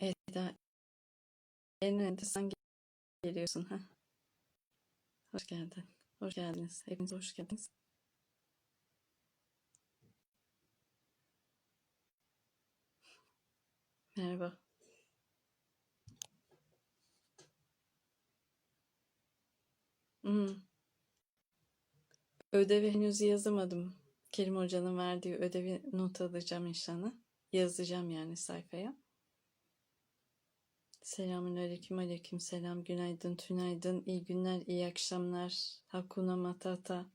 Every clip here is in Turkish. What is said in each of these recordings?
Eda en önde sen geliyorsun ha. Hoş geldin. Hoş geldiniz. Hepiniz hoş geldiniz. Merhaba. Hmm. Ödevi henüz yazamadım. Kerim Hoca'nın verdiği ödevi not alacağım inşallah. Yazacağım yani sayfaya. Selamun aleyküm selam. Günaydın, tünaydın, iyi günler, iyi akşamlar. Hakuna matata.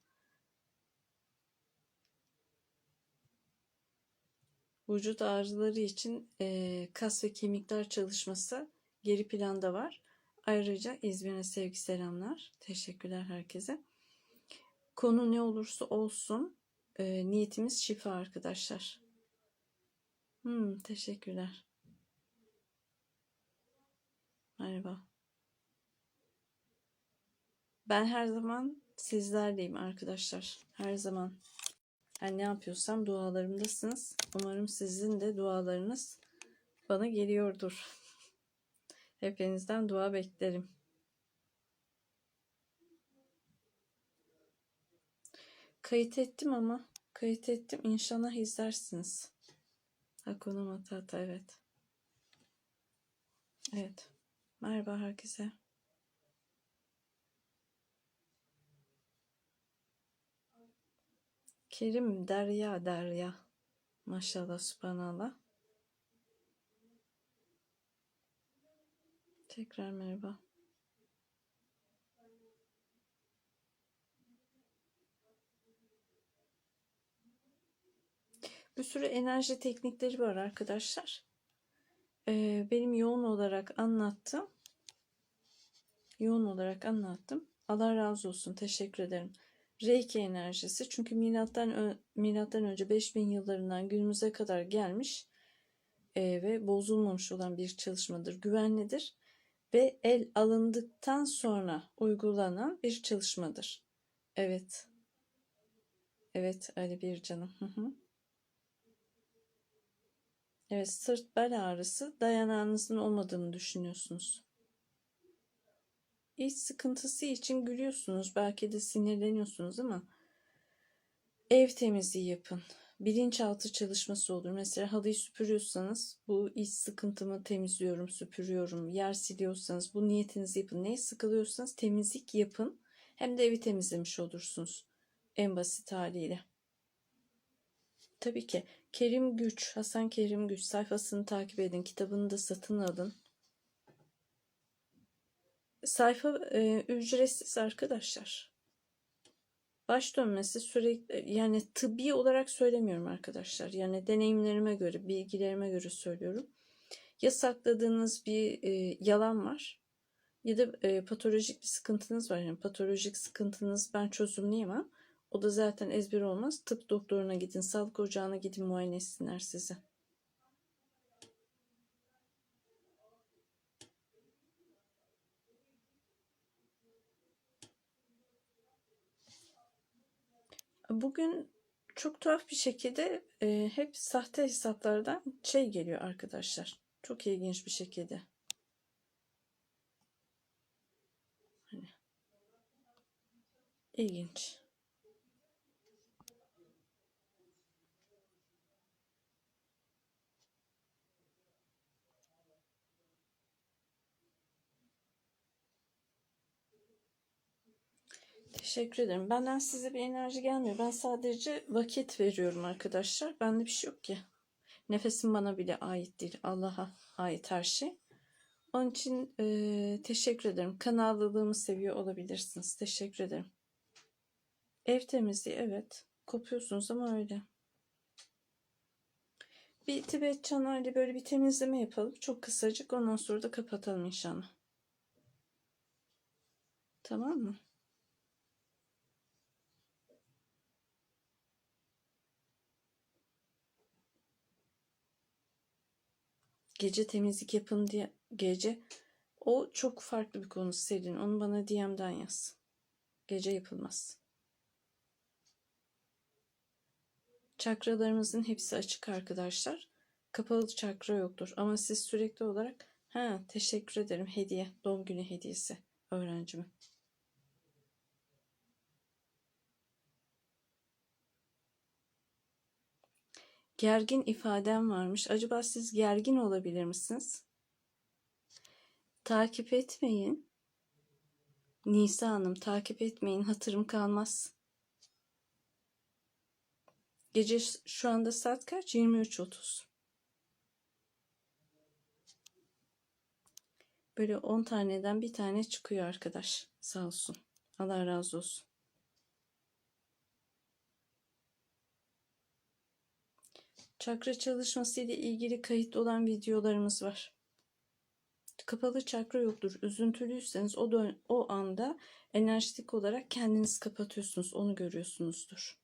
Vücut ağrıları için eee, kas ve kemikler çalışması geri planda var. Ayrıca İzmir'e sevgi selamlar. Teşekkürler herkese. Konu ne olursa olsun eee, niyetimiz şifa arkadaşlar. Hmm, teşekkürler. Merhaba. Ben her zaman sizlerleyim arkadaşlar. Her zaman. Ben ne yapıyorsam dualarımdasınız. Umarım sizin de dualarınız bana geliyordur. Hepinizden dua beklerim. Kayıt ettim ama kayıt ettim. İnşallah izlersiniz. Hakuna Matata evet. Evet. Merhaba herkese. Kerim Derya Derya. Maşallah subhanallah. Tekrar merhaba. Bir sürü enerji teknikleri var arkadaşlar. Ee, benim yoğun olarak anlattım. Yoğun olarak anlattım. Allah razı olsun. Teşekkür ederim. Reiki enerjisi çünkü milattan milattan önce 5000 yıllarından günümüze kadar gelmiş e, ve bozulmamış olan bir çalışmadır. Güvenlidir ve el alındıktan sonra uygulanan bir çalışmadır. Evet. Evet Ali bir canım. Evet sırt bel ağrısı dayanağınızın olmadığını düşünüyorsunuz. İç sıkıntısı için gülüyorsunuz. Belki de sinirleniyorsunuz ama ev temizliği yapın. Bilinçaltı çalışması olur. Mesela halıyı süpürüyorsanız bu iç sıkıntımı temizliyorum, süpürüyorum. Yer siliyorsanız bu niyetinizi yapın. Neye sıkılıyorsanız temizlik yapın. Hem de evi temizlemiş olursunuz. En basit haliyle. Tabii ki Kerim Güç, Hasan Kerim Güç sayfasını takip edin. Kitabını da satın alın. Sayfa e, ücretsiz arkadaşlar. Baş dönmesi sürekli yani tıbbi olarak söylemiyorum arkadaşlar. Yani deneyimlerime göre, bilgilerime göre söylüyorum. Ya sakladığınız bir e, yalan var ya da e, patolojik bir sıkıntınız var. Yani patolojik sıkıntınız ben çözümleyemem. O da zaten ezber olmaz. Tıp doktoruna gidin, sağlık ocağına gidin muayene etsinler sizi. Bugün çok tuhaf bir şekilde e, hep sahte hesaplardan şey geliyor arkadaşlar. Çok ilginç bir şekilde. Hani, ilginç. Teşekkür ederim. Benden size bir enerji gelmiyor. Ben sadece vakit veriyorum arkadaşlar. Bende bir şey yok ki. Nefesim bana bile ait değil. Allah'a ait her şey. Onun için e, teşekkür ederim. Kanallılığımı seviyor olabilirsiniz. Teşekkür ederim. Ev temizliği evet. Kopuyorsunuz ama öyle. Bir Tibet çanağıyla böyle bir temizleme yapalım. Çok kısacık. Ondan sonra da kapatalım inşallah. Tamam mı? Gece temizlik yapın diye gece o çok farklı bir konu Selin. Onu bana DM'den yaz. Gece yapılmaz. Çakralarımızın hepsi açık arkadaşlar. kapalı çakra yoktur. Ama siz sürekli olarak ha teşekkür ederim hediye, doğum günü hediyesi öğrencime. Gergin ifadem varmış. Acaba siz gergin olabilir misiniz? Takip etmeyin. Nisa Hanım takip etmeyin. Hatırım kalmaz. Gece şu anda saat kaç? 23.30. Böyle 10 taneden bir tane çıkıyor arkadaş. Sağ olsun. Allah razı olsun. Çakra çalışması ile ilgili kayıtlı olan videolarımız var. Kapalı çakra yoktur. Üzüntülüyseniz o dön o anda enerjitik olarak kendiniz kapatıyorsunuz. Onu görüyorsunuzdur.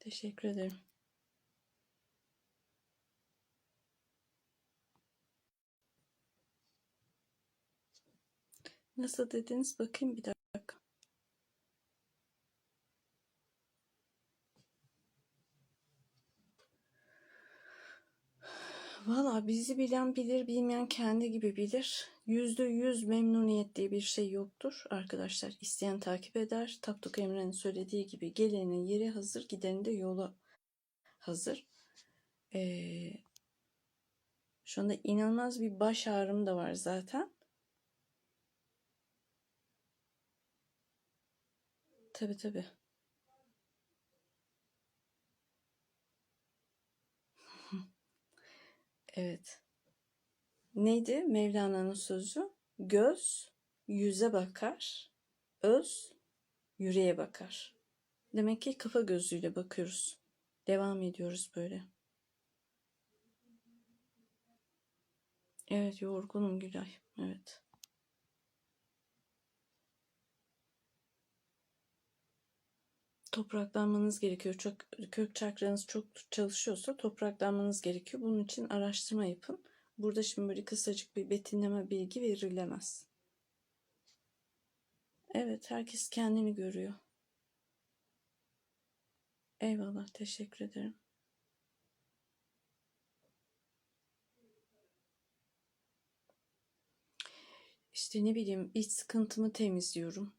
Teşekkür ederim. Nasıl dediniz? Bakayım bir dakika. Valla bizi bilen bilir, bilmeyen kendi gibi bilir. Yüzde yüz memnuniyet diye bir şey yoktur arkadaşlar. İsteyen takip eder. Tapduk Emre'nin söylediği gibi gelenin yeri hazır, gidenin de yolu hazır. Ee, şu anda inanılmaz bir baş ağrım da var zaten. Tabii tabii. Evet. Neydi Mevlana'nın sözü? Göz yüze bakar, öz yüreğe bakar. Demek ki kafa gözüyle bakıyoruz. Devam ediyoruz böyle. Evet yorgunum Gülay. Evet. Topraklanmanız gerekiyor. Çok kök çakranız çok çalışıyorsa topraklanmanız gerekiyor. Bunun için araştırma yapın. Burada şimdi böyle kısacık bir betimleme bilgi verilemez. Evet, herkes kendini görüyor. Eyvallah, teşekkür ederim. İşte ne bileyim iç sıkıntımı temizliyorum.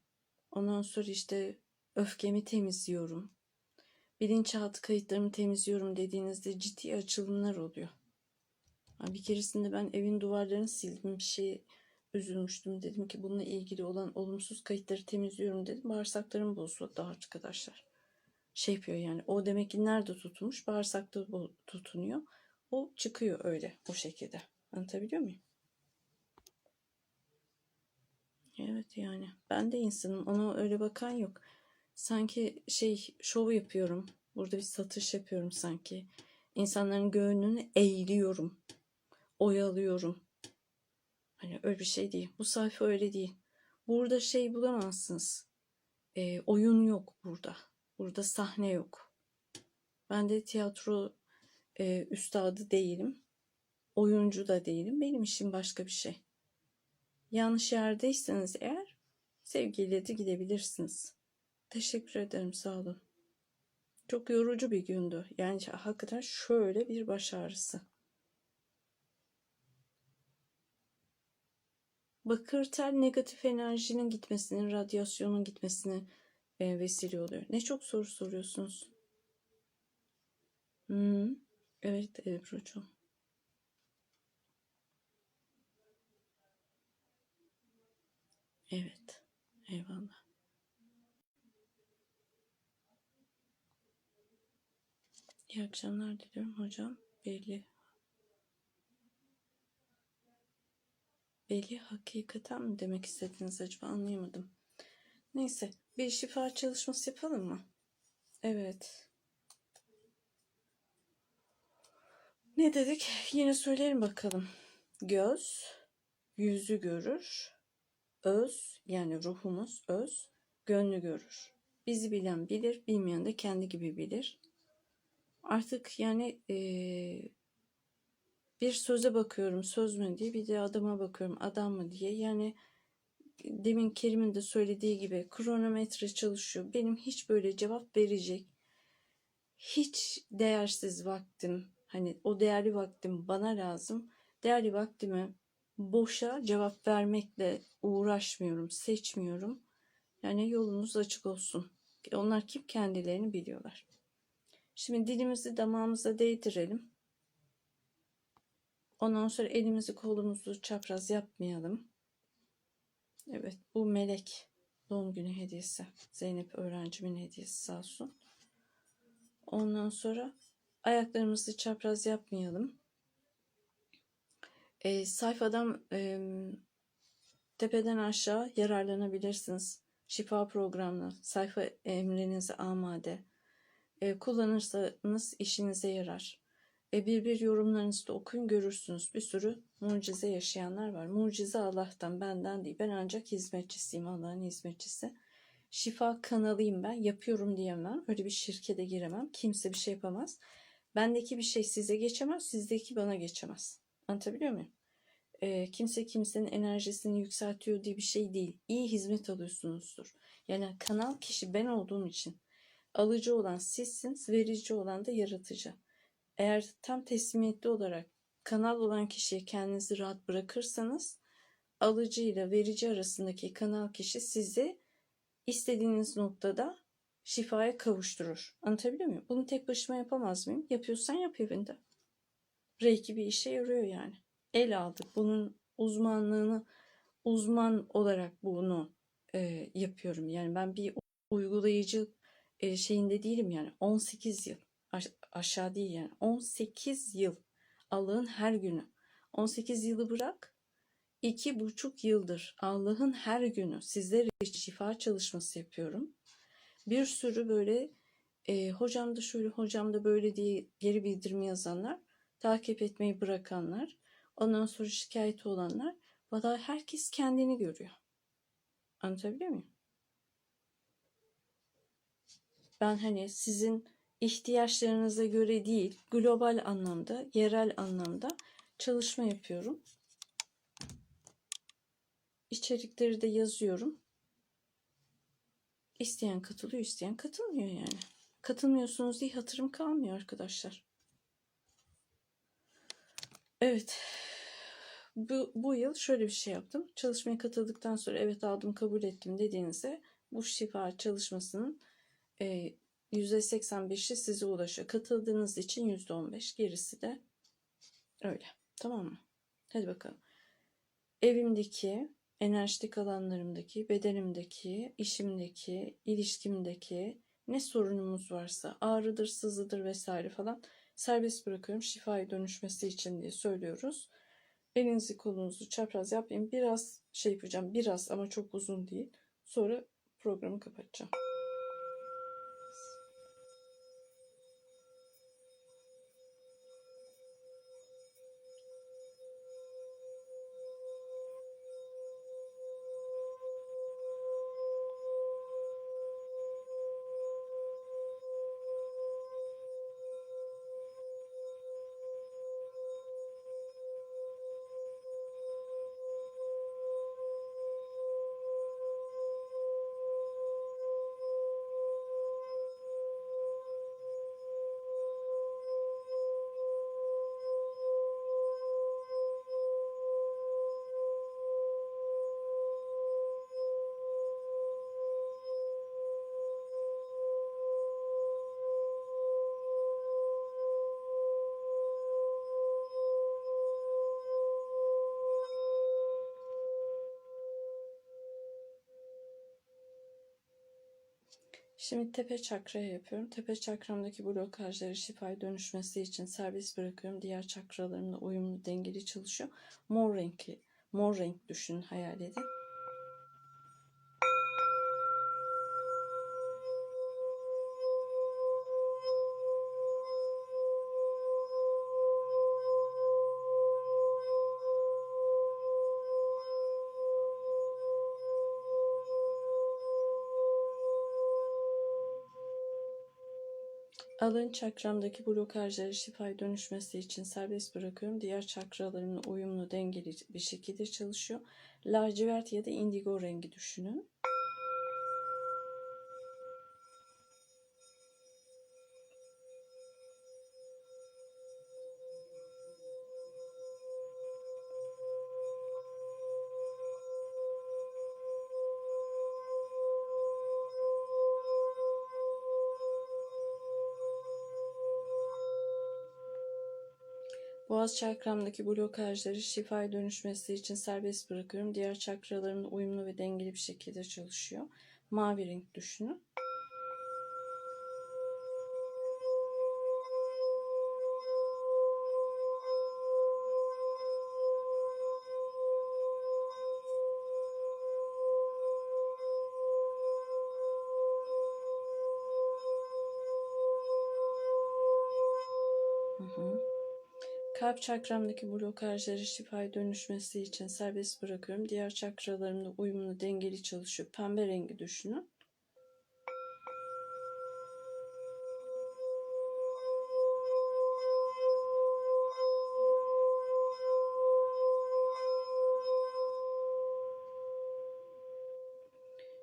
Ondan sonra işte öfkemi temizliyorum. Bilinçaltı kayıtlarımı temizliyorum dediğinizde ciddi açılımlar oluyor. Bir keresinde ben evin duvarlarını sildim. Bir şey üzülmüştüm. Dedim ki bununla ilgili olan olumsuz kayıtları temizliyorum dedim. Bağırsaklarım bozuldu arkadaşlar. Şey yapıyor yani. O demek ki nerede tutulmuş? Bağırsakta tutunuyor. O çıkıyor öyle o şekilde. Anlatabiliyor muyum? Evet yani. Ben de insanım. Ona öyle bakan yok sanki şey şov yapıyorum. Burada bir satış yapıyorum sanki. İnsanların gönlünü eğiliyorum. Oyalıyorum. Hani öyle bir şey değil. Bu sayfa öyle değil. Burada şey bulamazsınız. E, oyun yok burada. Burada sahne yok. Ben de tiyatro e, üstadı değilim. Oyuncu da değilim. Benim işim başka bir şey. Yanlış yerdeyseniz eğer sevgiyle de gidebilirsiniz. Teşekkür ederim sağ olun. Çok yorucu bir gündü. Yani hakikaten şöyle bir baş ağrısı. Bakır tel negatif enerjinin gitmesini, radyasyonun gitmesine vesile oluyor. Ne çok soru soruyorsunuz. Hmm, evet Ebru'cum. Evet. Eyvallah. İyi akşamlar diliyorum hocam. Belli. Belli hakikaten mi demek istediniz acaba anlayamadım. Neyse bir şifa çalışması yapalım mı? Evet. Ne dedik? Yine söylerim bakalım. Göz yüzü görür. Öz yani ruhumuz öz gönlü görür. Bizi bilen bilir, bilmeyen de kendi gibi bilir. Artık yani eee, bir söze bakıyorum söz mü diye bir de adama bakıyorum adam mı diye. Yani demin Kerim'in de söylediği gibi kronometre çalışıyor. Benim hiç böyle cevap verecek hiç değersiz vaktim hani o değerli vaktim bana lazım. Değerli vaktimi boşa cevap vermekle uğraşmıyorum, seçmiyorum. Yani yolunuz açık olsun. Onlar kim kendilerini biliyorlar. Şimdi dilimizi damağımıza değdirelim. Ondan sonra elimizi kolumuzu çapraz yapmayalım. Evet bu melek doğum günü hediyesi. Zeynep öğrencimin hediyesi sağ olsun. Ondan sonra ayaklarımızı çapraz yapmayalım. E, sayfadan e, tepeden aşağı yararlanabilirsiniz. Şifa programına sayfa emrinize amade. E, kullanırsanız işinize yarar. E, bir bir yorumlarınızı da okuyun görürsünüz. Bir sürü mucize yaşayanlar var. Mucize Allah'tan benden değil. Ben ancak hizmetçisiyim Allah'ın hizmetçisi. Şifa kanalıyım ben. Yapıyorum diyemem. Öyle bir şirkete giremem. Kimse bir şey yapamaz. Bendeki bir şey size geçemez. Sizdeki bana geçemez. Anlatabiliyor muyum? E, kimse kimsenin enerjisini yükseltiyor diye bir şey değil. İyi hizmet alıyorsunuzdur. Yani kanal kişi ben olduğum için. Alıcı olan sizsiniz, verici olan da yaratıcı. Eğer tam teslimiyetli olarak kanal olan kişiye kendinizi rahat bırakırsanız alıcı ile verici arasındaki kanal kişi sizi istediğiniz noktada şifaya kavuşturur. Anlatabiliyor muyum? Bunu tek başıma yapamaz mıyım? Yapıyorsan yap evinde. Reiki bir işe yarıyor yani. El aldık. Bunun uzmanlığını uzman olarak bunu e, yapıyorum. Yani ben bir uygulayıcı e, şeyinde değilim yani. 18 yıl Aş- aşağı değil yani. 18 yıl Allah'ın her günü. 18 yılı bırak. iki buçuk yıldır Allah'ın her günü sizler için şifa çalışması yapıyorum. Bir sürü böyle e, hocam da şöyle hocam da böyle diye geri bildirimi yazanlar, takip etmeyi bırakanlar, ondan sonra şikayeti olanlar. Valla herkes kendini görüyor. Anlatabiliyor muyum? Ben hani sizin ihtiyaçlarınıza göre değil, global anlamda, yerel anlamda çalışma yapıyorum. İçerikleri de yazıyorum. İsteyen katılıyor, isteyen katılmıyor yani. Katılmıyorsunuz diye hatırım kalmıyor arkadaşlar. Evet. Bu, bu yıl şöyle bir şey yaptım. Çalışmaya katıldıktan sonra evet aldım kabul ettim dediğinizde bu şifa çalışmasının e, %85'i size ulaşıyor. Katıldığınız için %15 gerisi de öyle. Tamam mı? Hadi bakalım. Evimdeki, enerjitik alanlarımdaki, bedenimdeki, işimdeki, ilişkimdeki ne sorunumuz varsa ağrıdır, sızıdır vesaire falan serbest bırakıyorum şifaya dönüşmesi için diye söylüyoruz. Elinizi kolunuzu çapraz yapayım. Biraz şey yapacağım. Biraz ama çok uzun değil. Sonra programı kapatacağım. Şimdi tepe çakraya yapıyorum. Tepe çakramdaki blokajları şifaya dönüşmesi için serbest bırakıyorum. Diğer çakralarımla uyumlu, dengeli çalışıyor. Mor renkli, mor renk düşünün, hayal edin. Alın çakramdaki blokajları şifaya dönüşmesi için serbest bırakıyorum. Diğer çakralarımla uyumlu, dengeli bir şekilde çalışıyor. Lacivert ya da indigo rengi düşünün. Boğaz çakramdaki blokajları şifaya dönüşmesi için serbest bırakıyorum. Diğer çakralarımla uyumlu ve dengeli bir şekilde çalışıyor. Mavi renk düşünün. Hı. Kalp çakramdaki blokajları şifaya dönüşmesi için serbest bırakıyorum. Diğer çakralarımla uyumlu, dengeli çalışıyor. Pembe rengi düşünün.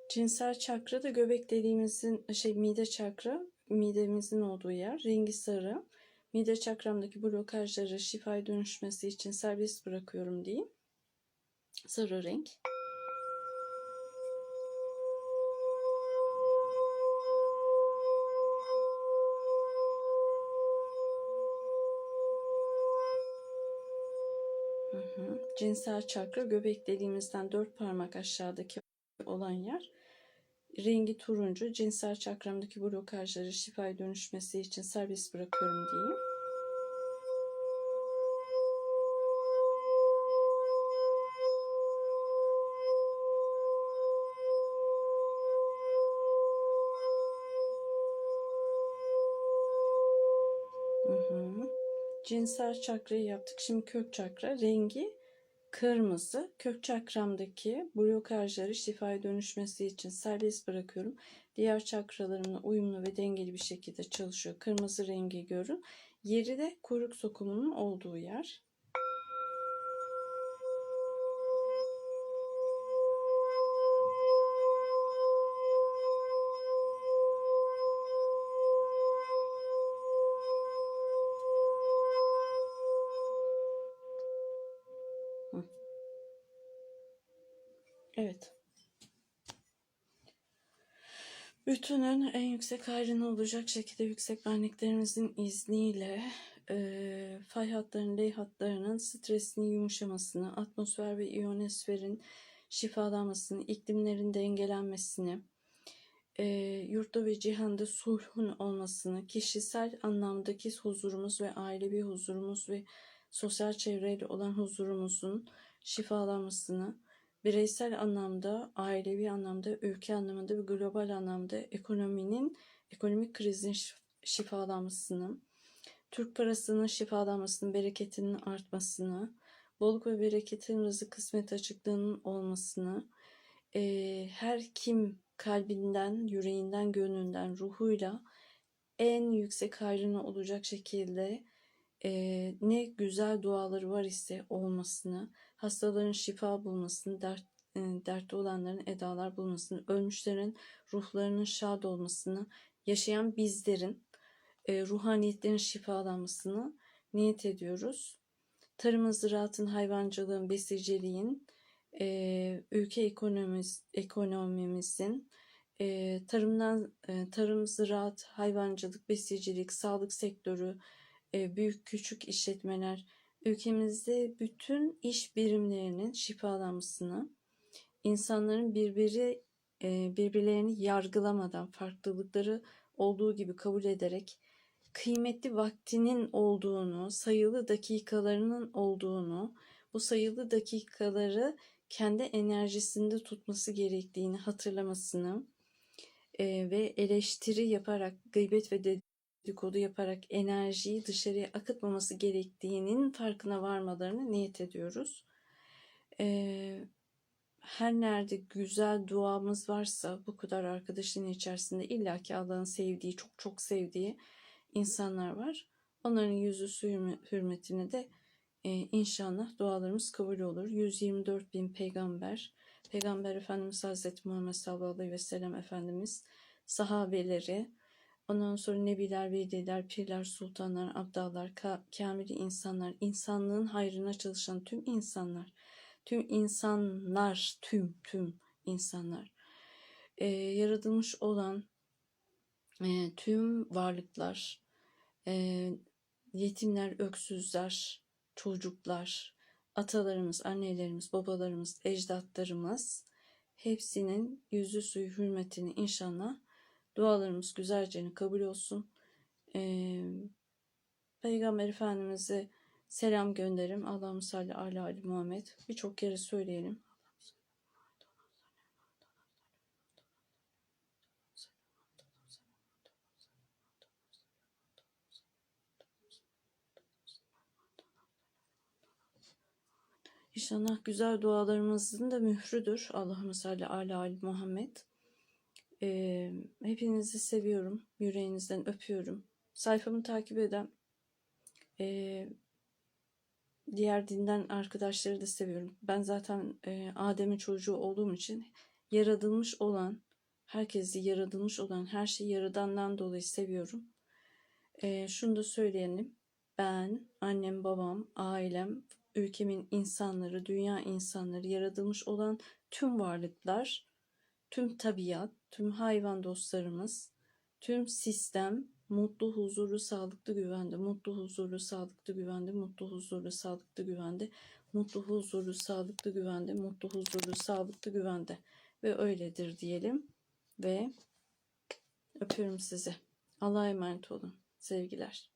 Cinsel çakra da göbek deliğimizin şey mide çakra, midemizin olduğu yer. Rengi sarı. Mide çakramdaki blokajları şifaya dönüşmesi için serbest bırakıyorum diyeyim. Sarı renk. Cinsel çakra göbek deliğimizden dört parmak aşağıdaki olan yer. Rengi turuncu. Cinsel çakramdaki blokajları şifaya dönüşmesi için serbest bırakıyorum diyeyim. Cinsel çakrayı yaptık. Şimdi kök çakra rengi kırmızı. Kök çakramdaki blokajları şifaya dönüşmesi için serbest bırakıyorum. Diğer çakralarımla uyumlu ve dengeli bir şekilde çalışıyor. Kırmızı rengi görün. Yeri de kuyruk sokumunun olduğu yer. Evet. Bütünün en yüksek hayrına olacak şekilde yüksek benliklerimizin izniyle e, fay hatlarının, ley hatlarının stresini yumuşamasını, atmosfer ve iyonosferin şifalanmasını, iklimlerin dengelenmesini, e, yurtta ve cihanda sulhun olmasını, kişisel anlamdaki huzurumuz ve ailevi huzurumuz ve sosyal çevreyle olan huzurumuzun şifalanmasını, bireysel anlamda, ailevi anlamda, ülke anlamında ve global anlamda ekonominin, ekonomik krizin şifalanmasını, Türk parasının şifalanmasını, bereketinin artmasını, bolluk ve bereketin rızık kısmet açıklığının olmasını, e, her kim kalbinden, yüreğinden, gönlünden, ruhuyla en yüksek hayrına olacak şekilde e, ne güzel duaları var ise olmasını, hastaların şifa bulmasını, dert, e, dertte olanların edalar bulmasını, ölmüşlerin ruhlarının şad olmasını, yaşayan bizlerin e, ruhaniyetlerin şifalanmasını niyet ediyoruz. Tarımın, ziraatın, hayvancılığın, besiciliğin, e, ülke ekonomimiz, ekonomimizin, e, tarımdan e, tarım, ziraat, hayvancılık, besicilik, sağlık sektörü, büyük küçük işletmeler, ülkemizde bütün iş birimlerinin şifalanmasını, insanların birbiri e, birbirlerini yargılamadan farklılıkları olduğu gibi kabul ederek kıymetli vaktinin olduğunu, sayılı dakikalarının olduğunu, bu sayılı dakikaları kendi enerjisinde tutması gerektiğini hatırlamasını e, ve eleştiri yaparak, gıybet ve dedikodu yaparak enerjiyi dışarıya akıtmaması gerektiğinin farkına varmalarını niyet ediyoruz. E, her nerede güzel duamız varsa bu kadar arkadaşın içerisinde illaki Allah'ın sevdiği, çok çok sevdiği insanlar var. Onların yüzü su hürme- hürmetine de e, inşallah dualarımız kabul olur. 124 bin peygamber, Peygamber Efendimiz Hazreti Muhammed sallallahu aleyhi ve sellem Efendimiz, sahabeleri, ondan sonra nebiler, veliler, pirler, sultanlar, abdallar, ka- kamili insanlar, insanlığın hayrına çalışan tüm insanlar, tüm insanlar, tüm tüm insanlar, e, yaratılmış olan e, tüm varlıklar, e, yetimler, öksüzler, çocuklar, atalarımız, annelerimiz, babalarımız, ecdatlarımız hepsinin yüzü suyu hürmetini inşallah dualarımız güzelce kabul olsun. Ee, Peygamber Efendimiz'e selam gönderim. Allah'ım salli ala Ali Muhammed. Birçok kere söyleyelim. İnşallah güzel dualarımızın da mührüdür. Allah'ım salli ala Ali Muhammed. Ee, hepinizi seviyorum. Yüreğinizden öpüyorum. Sayfamı takip eden e, diğer dinden arkadaşları da seviyorum. Ben zaten e, Adem'in çocuğu olduğum için yaratılmış olan, herkesi yaratılmış olan her şeyi yaradandan dolayı seviyorum. E, şunu da söyleyelim. Ben, annem, babam, ailem, ülkemin insanları, dünya insanları, yaratılmış olan tüm varlıklar, tüm tabiat, tüm hayvan dostlarımız, tüm sistem mutlu, huzurlu, sağlıklı, güvende, mutlu, huzurlu, sağlıklı, güvende, mutlu, huzurlu, sağlıklı, güvende, mutlu, huzurlu, sağlıklı, güvende, mutlu, huzurlu, sağlıklı, güvende ve öyledir diyelim ve öpüyorum sizi. Allah'a emanet olun. Sevgiler.